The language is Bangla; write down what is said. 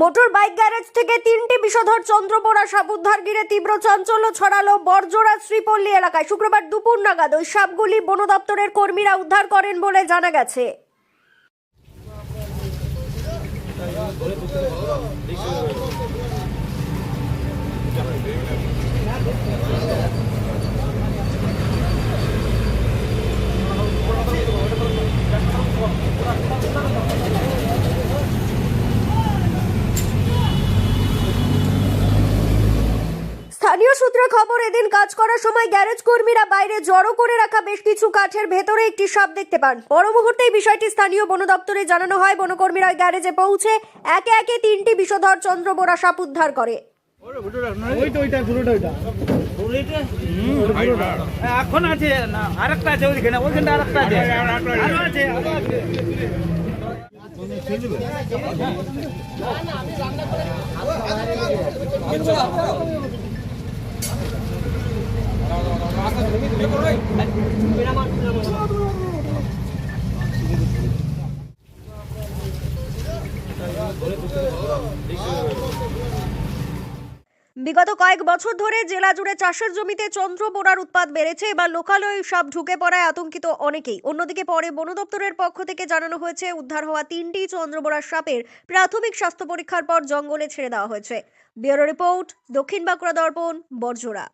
মোটর বাইক গ্যারেজ থেকে তিনটি বিষধর চন্দ্রপোড়া সাপ উদ্ধার ঘিরে তীব্র চাঞ্চল্য ছড়ালো বর্জরা শ্রীপল্লী এলাকায়। শুক্রবার দুপুর নাগাদ ওই সাপগুলি বন দপ্তরের কর্মীরা উদ্ধার করেন বলে জানা গেছে। স্থানীয় সূত্রে খবর এদিন কাজ করার সময় গ্যারেজ কর্মীরা বাইরে জড়ো করে রাখা বেশ কিছু কাঠের ভেতরে একটি সাপ দেখতে পান। পর মুহূর্তেই বিষয়টি স্থানীয় বন দপ্তরে জানানো হয়। বনকর্মীরা গ্যারেজে পৌঁছে একে একে তিনটি বিষধর চন্দ্র বোরা সাপ উদ্ধার করে। হ্যাঁ, এখন আছে না আরেকটা আছে ওইখানে ওইখানে আরেকটা আছে। আরও আছে আরও আছে। বিগত কয়েক বছর ধরে জেলা জুড়ে চাষের জমিতে চন্দ্রবোরার উৎপাদ বেড়েছে। এবার লোকালয়ে সব ঢুকে পড়ায় আতঙ্কিত অনেকেই। অন্যদিকে পরে বন দপ্তরের পক্ষ থেকে জানানো হয়েছে, উদ্ধার হওয়া তিনটি চন্দ্রবোরার সাপের প্রাথমিক স্বাস্থ্য পরীক্ষার পর জঙ্গলে ছেড়ে দেওয়া হয়েছে। ব্যুরো রিপোর্ট, দক্ষিণ বাঁকুড়া দর্পণ বর্জরা